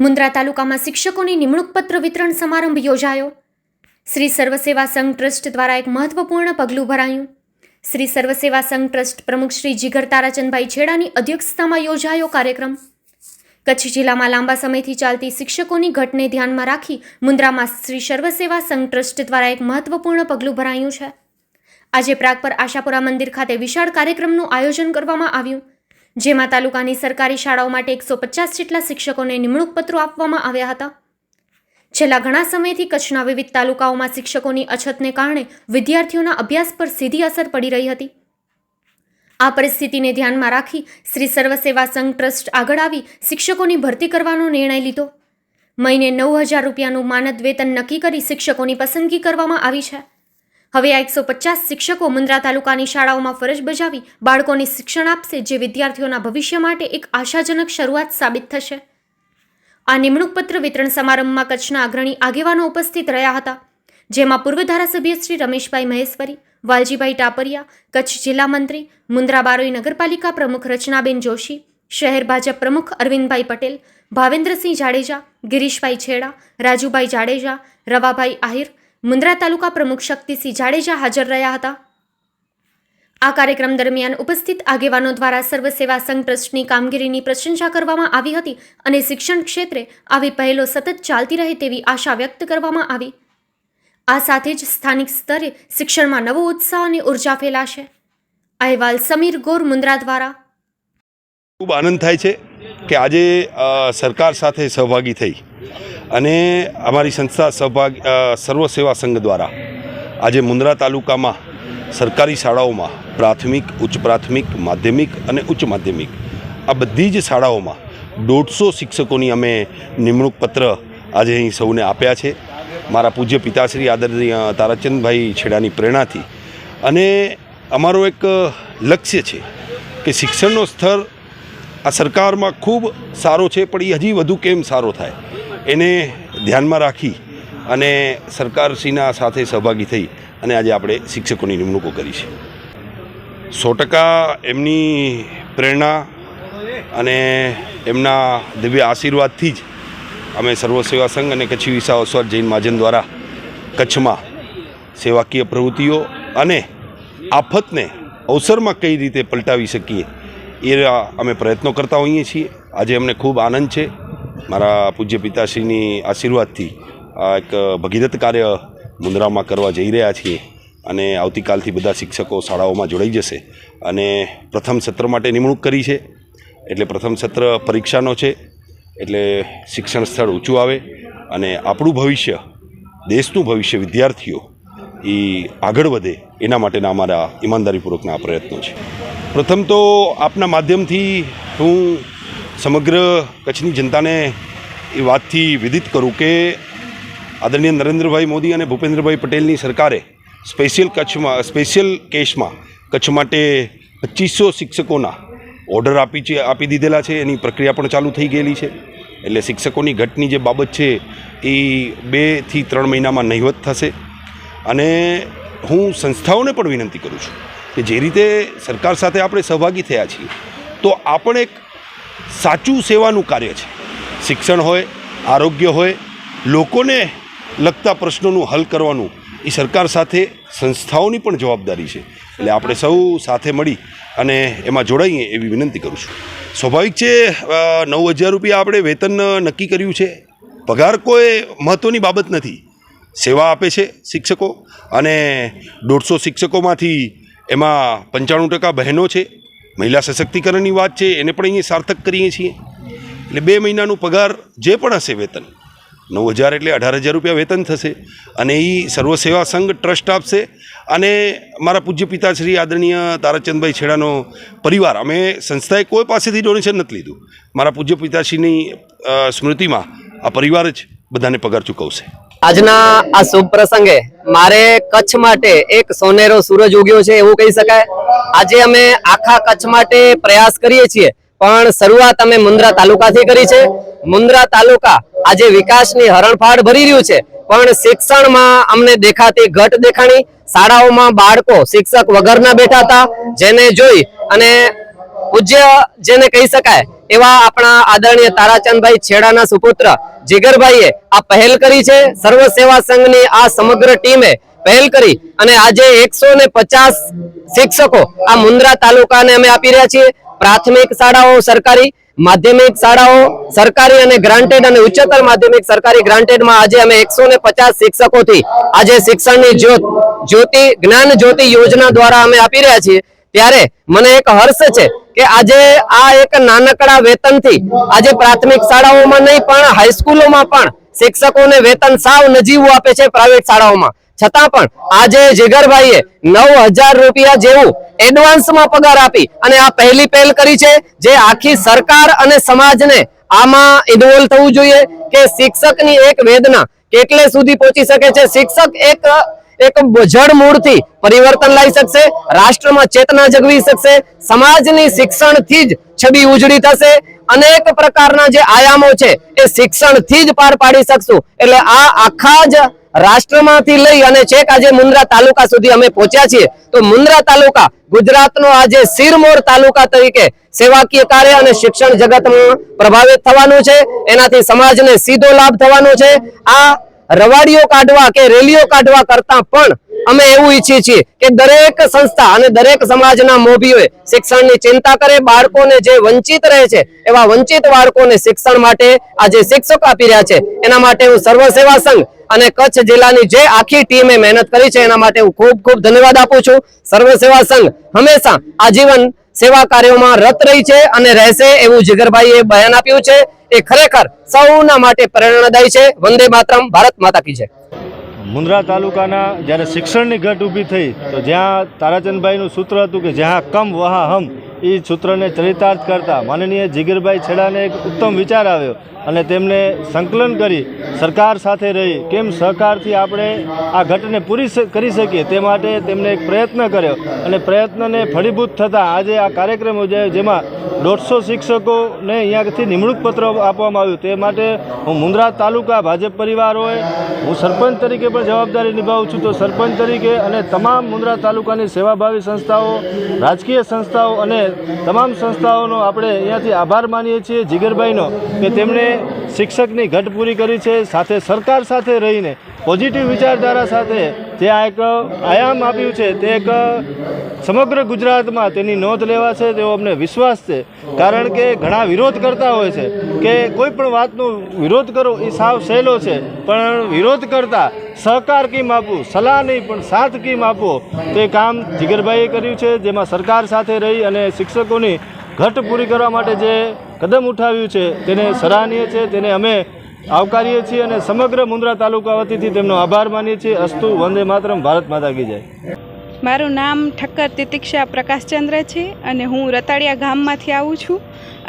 મુન્દ્રા તાલુકામાં શિક્ષકોની નિમણૂક પત્ર વિતરણ સમારંભ યોજાયો. શ્રી સર્વસેવા સંઘ ટ્રસ્ટ દ્વારા એક મહત્વપૂર્ણ પગલું ભરાયું. શ્રી સર્વસેવા સંઘ ટ્રસ્ટ પ્રમુખ શ્રી જીગર તારાચંદભાઈ છેડાની અધ્યક્ષતામાં યોજાયો કાર્યક્રમ. કચ્છ જિલ્લામાં લાંબા સમયથી ચાલતી શિક્ષકોની ઘટને ધ્યાનમાં રાખી મુન્દ્રામાં શ્રી સર્વસેવા સંઘ ટ્રસ્ટ દ્વારા એક મહત્વપૂર્ણ પગલું ભરાયું છે. આજે પ્રાગ પર આશાપુરા મંદિર ખાતે વિશાળ કાર્યક્રમનું આયોજન કરવામાં આવ્યું. જેમાં તાલુકાની સરકારી શાળાઓ માટે એકસો પચાસ જેટલા શિક્ષકોને નિમણૂક પત્રો આપવામાં આવ્યા હતા. છેલ્લા ઘણા સમયથી કચ્છના વિવિધ તાલુકાઓમાં શિક્ષકોની અછતને કારણે વિદ્યાર્થીઓના અભ્યાસ પર સીધી અસર પડી રહી હતી. આ પરિસ્થિતિને ધ્યાનમાં રાખી શ્રી સર્વસેવા સંઘ ટ્રસ્ટ આગળ આવી શિક્ષકોની ભરતી કરવાનો નિર્ણય લીધો. મહિને નવ હજાર રૂપિયાનું માનદ વેતન નક્કી કરી શિક્ષકોની પસંદગી કરવામાં આવી છે. હવે આ એકસો પચાસ શિક્ષકો મુન્દ્રા તાલુકાની શાળાઓમાં ફરજ બજાવી બાળકોને શિક્ષણ આપશે જે વિદ્યાર્થીઓના ભવિષ્ય માટે એક આશાજનક શરૂઆત સાબિત થશે. આ નિમણૂક પત્ર વિતરણ સમારંભમાં કચ્છના અગ્રણી આગેવાનો ઉપસ્થિત રહ્યા હતા, જેમાં પૂર્વ ધારાસભ્ય શ્રી રમેશભાઈ મહેશ્વરી, વાલજીભાઈ ટાપરિયા, કચ્છ જિલ્લા મંત્રી, મુન્દ્રા બારોઈ નગરપાલિકા પ્રમુખ રચનાબેન જોશી, શહેર ભાજપ પ્રમુખ અરવિંદભાઈ પટેલ, ભાવેન્દ્રસિંહ જાડેજા, ગિરીશભાઈ છેડા, રાજુભાઈ જાડેજા, રવાભાઈ આહિર મુન્દ્રા તાલુકા પ્રમુખ શક્તિસિંહ જાડેજા હાજર રહ્યા હતા. આ કાર્યક્રમ દરમિયાન ઉપસ્થિત આગેવાનો દ્વારા સર્વસેવા સંઘ ટ્રસ્ટની કામગીરીની પ્રશંસા કરવામાં આવી હતી અને શિક્ષણ ક્ષેત્રે આવી પહેલો સતત ચાલતી રહે તેવી આશા વ્યક્ત કરવામાં આવી. આ સાથે જ સ્થાનિક સ્તરે શિક્ષણમાં નવો ઉત્સાહ અને ઊર્જા ફેલાશે. અહેવાલ સમીર ગોર મુન્દ્રા દ્વારા. ખૂબ આનંદ થાય છે કે આજે સરકાર સાથે સહભાગી થઈ. અને અમારી સંસ્થા સહભાગ સર્વ સેવા સંઘ દ્વારા આજે મુન્દ્રા તાલુકામાં સરકારી શાળાઓમાં પ્રાથમિક, ઉચ્ચ પ્રાથમિક, માધ્યમિક અને ઉચ્ચ માધ્યમિક આ બધી જ શાળાઓમાં દોઢસો શિક્ષકોની અમે નિમણૂક પત્ર આજે અહીં સૌને આપ્યા છે. મારા પૂજ્ય પિતાશ્રી આદરણીય તારાચંદભાઈ છેડાની પ્રેરણાથી. અને અમારો એક લક્ષ્ય છે કે શિક્ષણનો સ્તર આ સરકારમાં ખૂબ સારો છે, પણ એ હજી વધુ કેમ સારો થાય? એને ધ્યાનમાં રાખી અને સરકારશ્રીના સાથે સહભાગી થઈ અને આજે આપણે શિક્ષકોની નિમણૂકો કરી છે. સો ટકા એમની પ્રેરણા અને એમના દિવ્ય આશીર્વાદથી જ અમે સર્વ સેવા સંઘ અને કચ્છી વિસા જૈન મહાજન દ્વારા કચ્છમાં સેવાકીય પ્રવૃત્તિઓ અને આફતને અવસરમાં કઈ રીતે પલટાવી શકીએ એ અમે પ્રયત્નો કરતા હોઈએ છીએ. આજે અમને ખૂબ આનંદ છે. મારા પૂજ્ય પિતાશ્રીની આશીર્વાદથી આ એક ભગીરથ કાર્ય મુન્દ્રામાં કરવા જઈ રહ્યા છીએ અને આવતીકાલથી બધા શિક્ષકો શાળાઓમાં જોડાઈ જશે અને પ્રથમ સત્ર માટે નિમણૂક કરી છે. એટલે પ્રથમ સત્ર પરીક્ષાનો છે. એટલે શિક્ષણ સ્થળ ઊંચું આવે અને આપણું ભવિષ્ય, દેશનું ભવિષ્ય વિદ્યાર્થીઓ એ આગળ વધે એના માટેના અમારા ઈમાનદારીપૂર્વકના પ્રયત્નો છે. પ્રથમ તો આપના માધ્યમથી હું સમગ્ર કચ્છની જનતાને એ વાતથી વિદિત કરું કે આદરણીય નરેન્દ્રભાઈ મોદી અને ભૂપેન્દ્રભાઈ પટેલની સરકારે સ્પેશિયલ કચ્છમાં, સ્પેશિયલ કેસમાં કચ્છ માટે પચીસો શિક્ષકોના ઓર્ડર આપી છે, આપી દીધેલા છે. એની પ્રક્રિયા પણ ચાલુ થઈ ગયેલી છે. એટલે શિક્ષકોની ઘટની જે બાબત છે એ બેથી ત્રણ મહિનામાં નહીવત થશે. અને હું સંસ્થાઓને પણ વિનંતી કરું છું કે જે રીતે સરકાર સાથે આપણે સહભાગી થયા છીએ, તો આ પણ એક સાચું સેવાનું કાર્ય છે. શિક્ષણ હોય, આરોગ્ય હોય, લોકોને લગતા પ્રશ્નોનું હલ કરવાનું એ સરકાર સાથે સંસ્થાઓની પણ જવાબદારી છે. એટલે આપણે સૌ સાથે મળી અને એમાં જોડાઈએ એવી વિનંતી કરું છું. સ્વાભાવિક છે નવ હજાર રૂપિયા આપણે વેતન નક્કી કર્યું છે. પગાર કોઈ મહત્ત્વની બાબત નથી. સેવા આપે છે શિક્ષકો અને દોઢસો શિક્ષકોમાંથી એમાં પંચાણું ટકા બહેનો છે. મહિલા સશક્તિકરણની વાત છે, એને પણ અહીંયા સાર્થક કરીએ છીએ. એટલે બે મહિનાનું પગાર જે પણ હશે વેતન, નવ હજાર એટલે અઢાર હજાર રૂપિયા વેતન થશે. અને એ સર્વ સેવા સંઘ ટ્રસ્ટ આપશે. અને મારા પૂજ્ય પિતાશ્રી આદરણીય તારાચંદભાઈ છેડાનો પરિવાર, અમે સંસ્થાએ કોઈ પાસેથી ડોનેશન નથી લીધું. મારા પૂજ્ય પિતાશ્રીની સ્મૃતિમાં આ પરિવાર જ બધાને પગાર ચૂકવશે. આજના આ શુભ પ્રસંગે મારે કચ્છ માટે એક સોનેરો સૂરજ ઉગ્યો છે એવું કહી શકાય. આજે અમે આખા કચ્છ માટે પ્રયાસ કરીએ છીએ, પણ શરૂઆત અમે મુન્દ્રા તાલુકાથી કરી છે. મુન્દ્રા તાલુકા આજે વિકાસની હરણફાળ ભરી રહ્યું છે, પણ શિક્ષણમાં અમને દેખાતી ઘટ દેખાણી, શાળાઓમાં બાળકો શિક્ષક વગરના બેઠા હતા, જેને જોઈ અને પૂજ્ય જેને કહી શકાય એવા આપણા આદરણીય તારાચંદભાઈ છેડાના સુપુત્ર જીગરભાઈએ આ પહેલ કરી છે. સર્વ સેવા સંઘની આ સમગ્ર ટીમે પહેલ કરી અને આજે એકસો શિક્ષકો આ મુન્દ્રા તાલુકાને અમે આપી રહ્યા છીએ. પ્રાથમિક શાળાઓ સરકારી, માધ્યમિક શાળાઓ સરકારી અને ગ્રાન્ટેડ અને ઉચ્ચતર માધ્યમિક સરકારી ગ્રાન્ટેડમાં આજે અમે એકસો ને પચાસ શિક્ષકોથી આજે શિક્ષણની જ્યોત જ્યોતિ જ્ઞાન જ્યોતિ યોજના દ્વારા અમે આપી રહ્યા છીએ. ત્યારે મને એક હર્ષ છે કે આજે આ એક નાનકડા વેતનથી આજે પ્રાથમિક શાળાઓમાં નહીં, પણ હાઈસ્કૂલોમાં પણ શિક્ષકોને વેતન સાવ નજીવું આપે છે પ્રાઇવેટ શાળાઓમાં. છતાં પણ આજે જીગરભાઈએ નવ હજાર રૂપિયા જેવું એડવાન્સમાં પગાર આપી અને આ પહેલી પહેલ કરી છે જે આખી સરકાર અને સમાજને આમાં ઇન્વોલ્વ થવું જોઈએ કે શિક્ષકની એક વેદના કેટલે સુધી પહોંચી શકે છે. શિક્ષક એક એક જડ મૂળથી પરિવર્તન લાવી શકશે, રાષ્ટ્રમાં ચેતના જગવી શકશે, સમાજની શિક્ષણથી જ છબી ઉજળી થશે. અનેક પ્રકારના જે આયામો છે એ શિક્ષણથી જ પાર પાડી શકશું. એટલે આ આખા જ રાષ્ટ્રમાંથી લઈ અને છેક આજે મુન્દ્રા તાલુકા સુધી અમે પહોંચ્યા છીએ. તો મુન્દ્રા તાલુકા ગુજરાતનો આજે સિરમોર તાલુકા તરીકે સેવાકીય કાર્ય અને શિક્ષણ જગતમાં પ્રભાવિત થવાનું છે. એનાથી સમાજને સીધો લાભ થવાનો છે. આ રવાડીઓ કાઢવા કે રેલીઓ કાઢવા કરતા પણ અમે એવું ઈચ્છીએ છીએ કે દરેક સંસ્થા અને દરેક સમાજના મોભીઓએ શિક્ષણની ચિંતા કરે, બાળકોને જે વંચિત રહે છે, એવા વંચિત બાળકોને શિક્ષણ માટે આજે શિક્ષકો આપી રહ્યા છે. એના માટે હું સર્વ સેવા સંઘ અને કચ્છ જિલ્લાની જે આખી ટીમે મહેનત કરી છે, એના માટે હું ખૂબ ખૂબ ધન્યવાદ આપું છું. સર્વ સેવા સંઘ હંમેશા આજીવન સેવા કાર્યોમાં રત રહી છે અને રહેશે એવું જીગરભાઈએ બયાન આપ્યું છે. એ ખરેખર સૌના માટે પ્રેરણાદાયી છે. વંદે માતરમ, ભારત માતા કી છે મુન્દ્રા તાલુકાના જ્યારે શિક્ષણની ઘટ ઊભી થઈ, તો જ્યાં તારાચંદભાઈનું સૂત્ર હતું કે જ્યાં કમ વહા હમ એ સૂત્રને ચરિતાર્થ કરતા માનનીય જીગરભાઈ છેડાને એક ઉત્તમ વિચાર આવ્યો અને તેમને સંકલન કરી સરકાર સાથે રહી. કેમ સહકારથી આપણે આ ઘટને પૂરી કરી શકીએ તે માટે તેમણે એક પ્રયત્ન કર્યો અને પ્રયત્નને ફળીભૂત થતાં આજે આ કાર્યક્રમ યોજાયો જેમાં દોઢસો શિક્ષકોને અહીંયાથી નિમણૂક પત્ર આપવામાં આવ્યું. તે માટે હું મુંદ્રા તાલુકા ભાજપ પરિવાર હોય, હું સરપંચ તરીકે પણ જવાબદારી નિભાવું છું. તો સરપંચ તરીકે અને તમામ મુન્દ્રા તાલુકાની સેવાભાવી સંસ્થાઓ, રાજકીય સંસ્થાઓ અને તમામ સંસ્થાઓનો આપણે અહીંયાથી આભાર માનીએ છીએ જીગરભાઈનો કે તેમણે શિક્ષકની ઘટ પૂરી કરી છે, સાથે સરકાર સાથે રહીને પોઝિટિવ વિચારધારા સાથે જે આ એક આયામ આપ્યું છે, તે એક સમગ્ર ગુજરાતમાં તેની નોંધ લેવા છે તેવો અમને વિશ્વાસ છે. કારણ કે ઘણા વિરોધ કરતા હોય છે કે કોઈ પણ વાતનો વિરોધ કરો, એ સાવ સહેલો છે. પણ વિરોધ કરતા સહકાર કેમ આપવું સલાહ નહીં, પણ સાથ કેમ આપવો તે કામ જીગરભાઈએ કર્યું છે, જેમાં સરકાર સાથે રહી અને શિક્ષકોની ઘટ પૂરી કરવા માટે જે કદમ ઉઠાવ્યું છે, તેને સરાહનીય છે. તેને અમે આવકારીએ છીએ અને સમગ્ર મુન્દ્રા તાલુકા વતીથી તેમનો આભાર માનીએ છીએ. અસ્તુ વંદે માતરમ. ભારત માતા કી જાય. મારું નામ ઠક્કર તિતિક્ષા પ્રકાશચંદ્ર છે અને હું રતાડિયા ગામમાંથી આવું છું.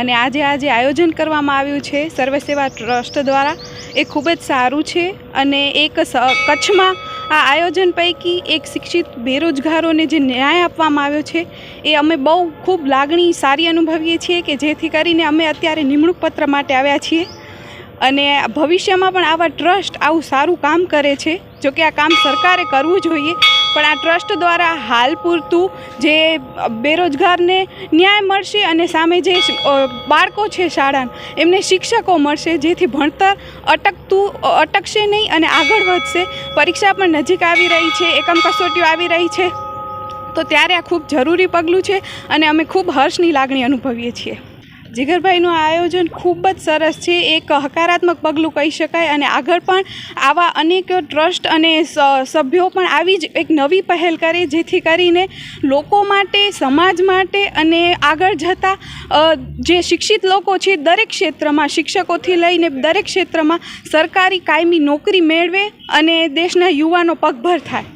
અને આજે આજે આયોજન કરવામાં આવ્યું છે સર્વસેવા ટ્રસ્ટ દ્વારા. એ ખૂબ જ સારું છે અને એક કચ્છમાં આ આયોજન પૈકી એક શિક્ષિત બેરોજગારોને જે ન્યાય આપવામાં આવ્યો છે, એ અમે બહુ ખૂબ લાગણી સારી અનુભવીએ છીએ કે જેથી કરીને અમે અત્યારે નિમણૂક પત્ર માટે આવ્યા છીએ. અને ભવિષ્યમાં પણ આવા ટ્રસ્ટ આવું સારું કામ કરે છે. જો કે આ કામ સરકારે કરવું જોઈએ, પણ આ ટ્રસ્ટ દ્વારા હાલ પૂરતું જે બેરોજગારને ન્યાય મળશે અને સામે જે બાળકો છે શાળાના, એમને શિક્ષકો મળશે, જેથી ભણતર અટકતું અટકશે નહીં અને આગળ વધશે. પરીક્ષા પણ નજીક આવી રહી છે, એકમ કસોટીઓ આવી રહી છે. તો ત્યારે આ ખૂબ જરૂરી પગલું છે અને અમે ખૂબ હર્ષની લાગણી અનુભવીએ છીએ. જીગરભાઈનું આ આયોજન ખૂબ જ સરસ છે. એક હકારાત્મક પગલું કહી શકાય અને આગળ પણ આવા અનેક ટ્રસ્ટ અને સભ્યો પણ આવી જ એક નવી પહેલ કરે, જેથી કરીને લોકો માટે, સમાજ માટે અને આગળ જતાં જે શિક્ષિત લોકો છે, દરેક ક્ષેત્રમાં, શિક્ષકોથી લઈને દરેક ક્ષેત્રમાં સરકારી કાયમી નોકરી મેળવે અને દેશના યુવાનો પગભર થાય.